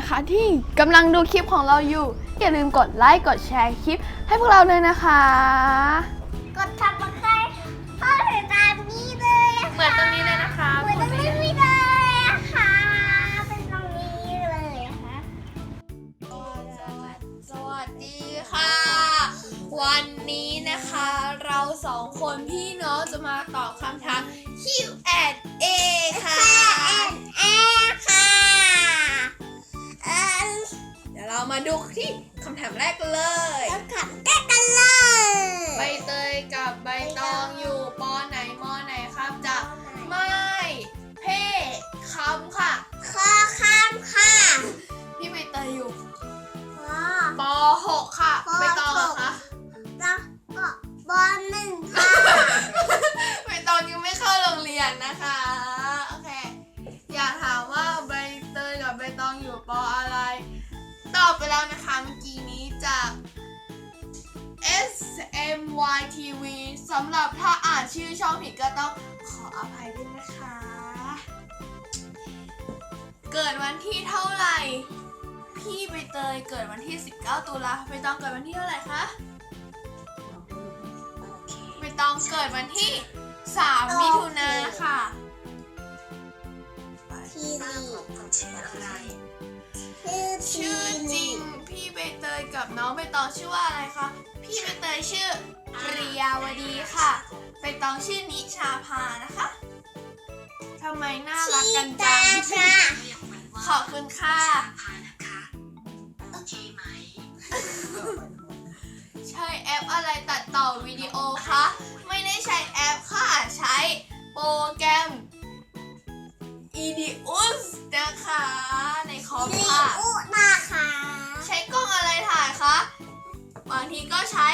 นะคะ ที่กำลังดูคลิปของเราอยู่ อย่าลืมกดไลค์ กดแชร์คลิป ให้พวกเราเลยนะคะ กดทับมาใครพ่อถึงตามนี้เลยะค่ะเหมือนตรงนี้เลยนะคะเหมือนตรงนี้เลยอะค่ะเป็นตรงนี้เลยนะคะสวัสดีค่ะ วันนี้นะคะ เราสองคนพี่น้องจะมาตอบคำถาม อบไปแล้วนะคะเมื่อกี้นี้จาก SMYTV สำหรับถ้าอ่านชื่อช่องผิดก็ต้องขออภัยด้วยนะคะ เกิดวันที่เท่าไหร่ พี่ใบเตยเกิดวันที่ 19 ตุลาใบตองเกิดวันที่เท่าไหร่คะใบตองเกิดวันที่ 3 มิถุนาค่ะ ทีรีชื่อ ชื่อจริง พี่ใบเตยกับน้องใบตองชื่อว่าอะไรคะ พี่ใบเตยชื่อปริยาวดีค่ะใบตองชื่อนิชาพานะคะทำไมน่ารักกันจัตางค่ะขอบคุณค่ะใช้แอปอะไรตัดต่อวิดีโอคะ ไม่ได้ใช้แอปค่ะ ใช้โปรแกรม Edius นะคะในคอมลีค่ะ อุนะคะใช้กล้องอะไรถ่ายคะบางทีก็ใช้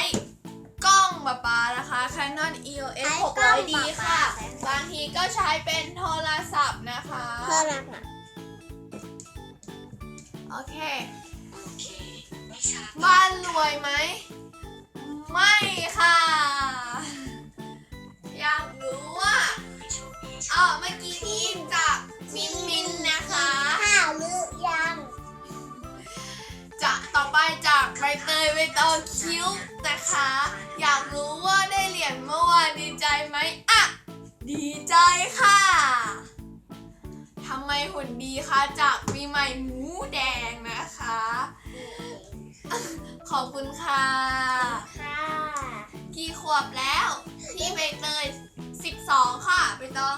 กล้องปะปานะคะ Canon EOS 600D ค่ะ บางทีก็ใช้เป็นโทรศัพท์นะคะเพื่อรักนะโอเค บ้านรวยไหม ไม่ค่ะ อยากรู้ว่าเออเมื่อกี้นี้จา ต่อไปจากใบเตยใบตองคิ้วนะคะ อยากรู้ว่าได้เหรียญเมื่อวานดีใจไหมอะ ดีใจค่ะทำไมหุ่นดีคะจากปีใหม่หมูแดงนะคะ ขอบคุณค่ะ ค่ะกี่ขวบแล้ว พี่ใบเตย12 ค่ะใบตอง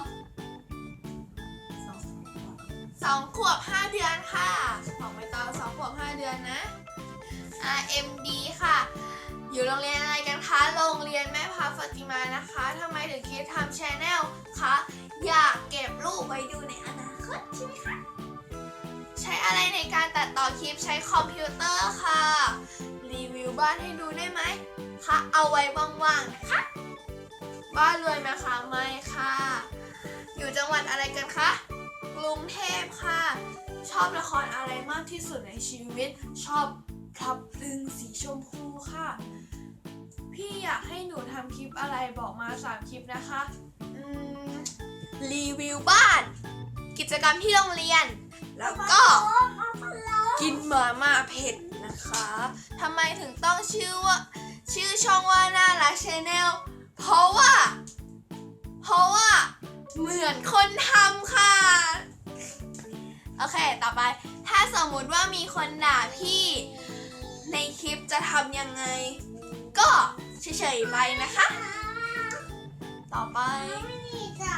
สองขวบห้าเดือนค่ะ ของใบตองสองขวบห้าเดือนนะ RMD ค่ะ อยู่โรงเรียนอะไรกันคะ โรงเรียนแม่พาฟติมานะคะทำไมถึงคิดทำชแนลคะ อยากเก็บรูปไว้ดูในอนาคตใช่ไหมคะ ใช้อะไรในการตัดต่อคลิปใช้คอมพิวเตอร์ค่ะ รีวิวบ้านให้ดูได้ไหมคะ เอาไว้ว่างๆนะคะ บ้านรวยไหมคะไม่ค่ะ อยู่จังหวัดอะไรกันคะกรุงเทพค่ะ ชอบละครอะไรมากที่สุดในชีวิต ชอบ พลับพลึงสีชมพูค่ะ พี่อยากให้หนูทำคลิปอะไรบอกมาสามคลิปนะคะอืมรีวิวบ้าน กิจกรรมที่โรงเรียน แล้วก็ กินมาม่าเผ็ดนะคะทำไมถึงต้องชื่อว่า ชื่อช่องว่าน่ารักชาแนลเพราะว่า เพราะว่า เหมือนคนทำค่ะ โอเค ต่อไป ถ้าสมมุติว่ามีคนด่าพี่ ในคลิปจะทำยังไง ก็เฉยๆไปนะคะ ต่อไปไม่มีจ้ะ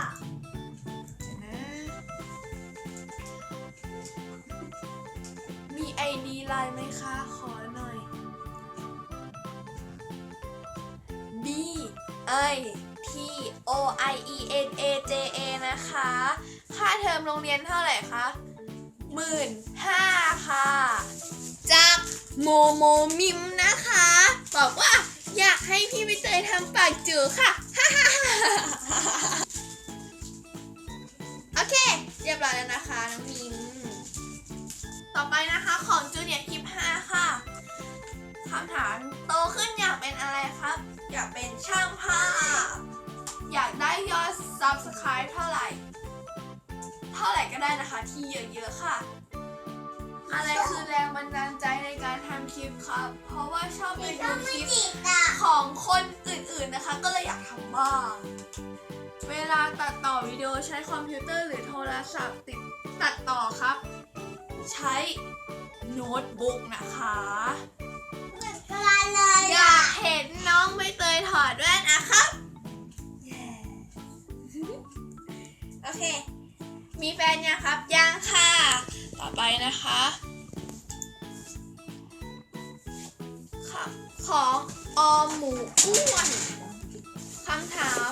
มีไอดีไลน์ไหมคะ ขอหน่อย B I T O I E N A J A นะคะ ค่าเทอมโรงเรียนเท่าไหร่คะหมื่นห้าค่ะจาก โมโมมิมนะคะ บอกว่าอยากให้พี่ใบเตยทำปากจือค่ะ โอเค เรียบร้อยแล้วนะคะน้องมิม ต่อไปนะคะของจูเนียร์คลิป5ค่ะคำถามโตขึ้นอยากเป็นอะไรครับ อยากเป็นช่างภาพ อยากได้ยอด subscribe เท่าไหร่ เท่าไหร่ก็ได้นะคะที่เยอะๆค่ะ อะไรคือแรงบันดาลใจใน คลิปครับ เพราะว่าชอบไปชดูอบคไม่ลิปจิกอะของคนอื่นๆนะคะ ก็เลยอยากทำบ้าง เวลาตัดต่อวิดีโอใช้คอมพิวเตอร์หรือโทรศัพท์ติดตัดต่อครับ ใช้โน้ตบุ๊กนะคะเหมือนกันเลยอยากเห็นน้องใบเตยถอดแว่นนะครับ โอเค มีแฟนยังครับ ยังค่ะ ต่อไปนะคะค่ะ อ้วนคำถาม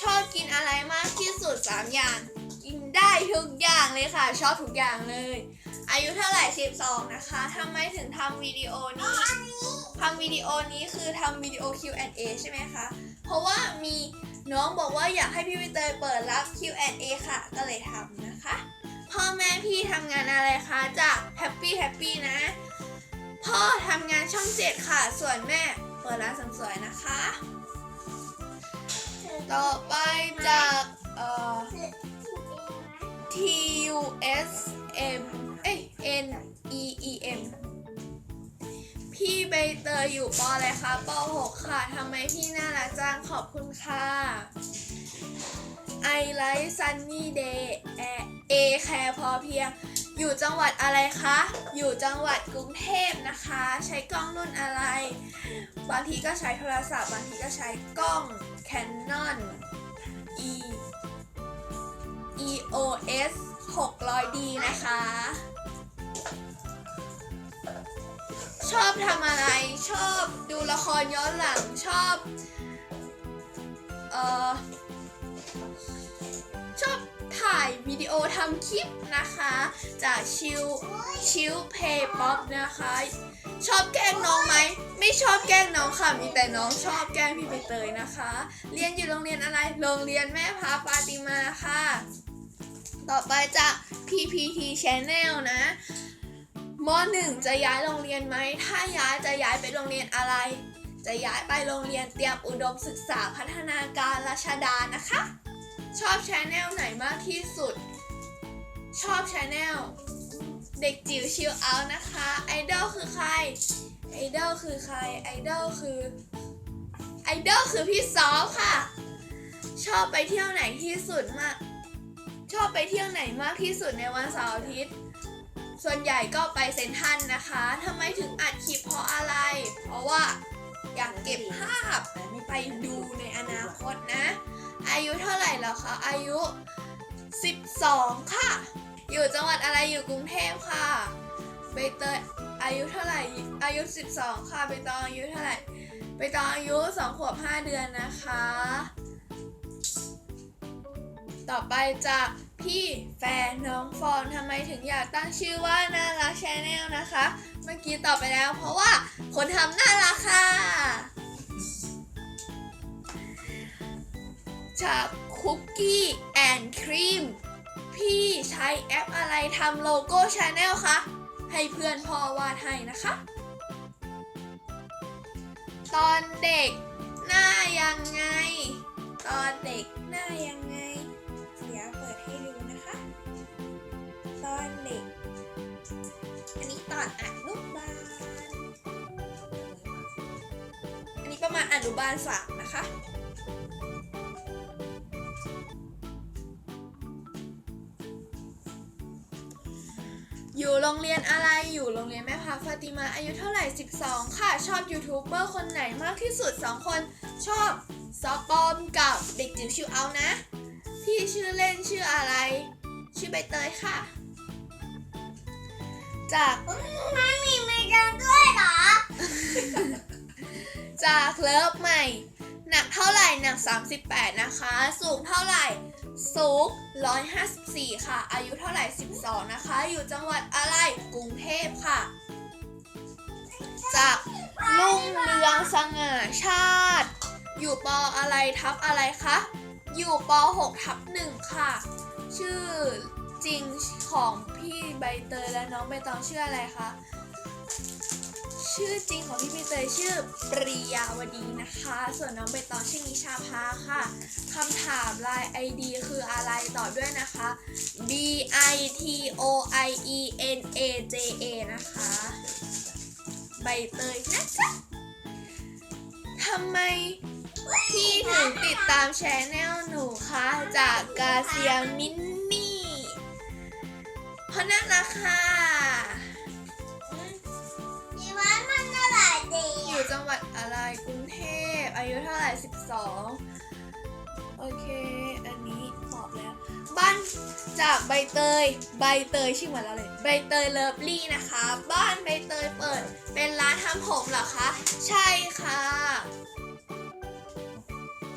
ชอบกินอะไรมากที่สุด3อย่าง กินได้ทุกอย่างเลยค่ะ ชอบทุกอย่างเลย อายุเท่าไหร่ 12 นะคะทำไมถึงทำวิดีโอนี้ทำวิดีโอนี้คือทำวิดีโอ Q&A ใช่ไหมคะ เพราะว่ามีน้องบอกว่าอยากให้พี่วิเตยเปิดรับ Q&A ค่ะ ก็เลยทำนะคะ พ่อแม่พี่ทำงานอะไรคะจากแฮปปี้แฮปปี้นะ พ่อทำงานช่องเจ็ดค่ะ ส่วนแม่ ปิดร้านเสริมสวยนะคะ ต่อไปจากเอ่อ T U S M เอ้ย N E E M พี่ใบเตยอยู่ปอะไรคะป .6 ค่ะทำไมพี่น่ารักจังขอบคุณค่ะ I like sunny day A care พอเพียง อยู่จังหวัดอะไรคะ อยู่จังหวัดกรุงเทพนะคะ ใช้กล้องรุ่นอะไร บางทีก็ใช้โทรศัพท์ บางทีก็ใช้กล้อง Canon E EOS 600D นะคะ ชอบทำอะไร ชอบดูละครย้อนหลัง ชอบ เอ่อ ถ่ายวิดีโอทำคลิปนะคะ จากชิวชิวเพย์ป๊อปนะคะ ชอบแกล้งน้องไหม ไม่ชอบแกล้งน้องค่ะ มีแต่น้องชอบแกล้งพี่ใบเตยนะคะ เรียนอยู่โรงเรียนอะไร โรงเรียนแม่พาปาติมาค่ะ ต่อไปจาก PPT Channel นะม .1 จะย้ายโรงเรียนไหม ถ้าย้ายจะย้ายไปโรงเรียนอะไร จะย้ายไปโรงเรียนเตรียมอุดมศึกษาพัฒนาการราชดานะคะ ชอบชแนลไหนมากที่สุด ชอบชแนลเด็กจิ๋วชิลเอานะคะไอดอลคือใครไอดอลคือใครไอดอลคือไอดอลคือพี่ซอฟค่ะ ชอบไปเที่ยวไหนที่สุดมาก ชอบไปเที่ยวไหนมากที่สุดในวันเสาร์อาทิตย์ ส่วนใหญ่ก็ไปเซนทรันนะคะทำไมถึงอัดคลิปเพราะอะไร เพราะว่าอยากเก็บภาพไปดูในอนาคตนะ อายุเท่าไหร่แล้วคะอายุ 12 ค่ะ อยู่จังหวัดอะไรอยู่กรุงเทพค่ะใบเตยอายุเท่าไหร่อายุ 12 ค่ะใบตองอายุเท่าไหร่ใบตองอายุ 2 ขวบ 5 เดือนนะคะ ต่อไปจากพี่แฟนน้องฟองทำไมถึงอยากตั้งชื่อว่าน่ารักชาแนลนะคะ เมื่อกี้ตอบไปแล้วเพราะว่าคนทำน่ารักค่ะ จากคุกกี้แอนด์ครีมพี่ใช้แอปอะไรทำโลโก้ชาแนลคะ ให้เพื่อนพ่อวาดให้นะคะ ตอนเด็กหน้ายังไง ตอนเด็กหน้ายังไง เดี๋ยวเปิดให้ดูนะคะ ตอนเด็ก อันนี้ตอนอนุบาล อันนี้ประมาณอนุบาลสามนะคะ อยู่โรงเรียนอะไร อยู่โรงเรียนแม่พาฟาติมา อายุเท่าไหร่ 12 ค่ะ ชอบยูทูบเบอร์คนไหนมากที่สุด 2 คน ชอบซอปอมกับเด็กจิ๋วชิวเอานะ พี่ชื่อเล่นชื่ออะไร ชื่อใบเตยค่ะ จากไม่มีไม่เดินด้วยเหรอ จากเลิฟใหม่ หนักเท่าไหร่ หนัก 38 นะคะ สูงเท่าไหร่ สูง 154 ค่ะ อายุเท่าไหร่ 12 นะคะ อยู่จังหวัดอะไร กรุงเทพค่ะ จากลุ่งเรืองสง่าชาติ อยู่ปออะไรทับอะไรคะ อยู่ป .6 ทับ1ค่ะ ชื่อจริงของพี่ใบเตยและน้องใบตองชื่ออะไรคะ ชื่อจริงของพี่ใบเตยชื่อปริยาวดีนะคะ ส่วนน้องใบตองชื่อนิชาภาค่ะคำถามลาย ID คืออะไรตอบด้วยนะคะ B I T O I E N A J A นะคะ ใบเตยนะจ๊ะทำไมพี่ถึงติดตามชแนลหนูคะจากกาเซียมินนี่เพราะนั่นละค่ะ อะไรดีอยู่จังหวัดอะไรกรุงเทพอายุเท่าไหร่12 โอเค อันนี้ตอบแล้ว บ้านจากใบเตย ใบเตยชื่อเหมือนเราเลย ใบเตยเลิฟลี่นะคะ บ้านใบเตยเปิด เป็นร้านทำผมเหรอคะ ใช่ค่ะ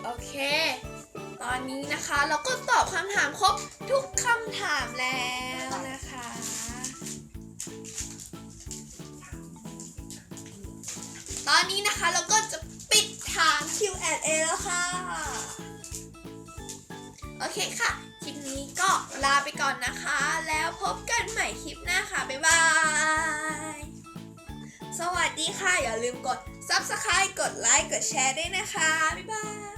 โอเค ตอนนี้นะคะเราก็ตอบคำถามครบทุกคำถามแล้ว ตอนนี้นะคะเราก็จะปิดถาม Q&A แล้วค่ะ โอเคค่ะ คลิปนี้ก็ลาไปก่อนนะคะ แล้วพบกันใหม่คลิปหน้าค่ะ บ๊ายบาย สวัสดีค่ะ อย่าลืมกด Subscribe กดไลค์ กดแชร์ด้วยนะคะ บ๊ายบาย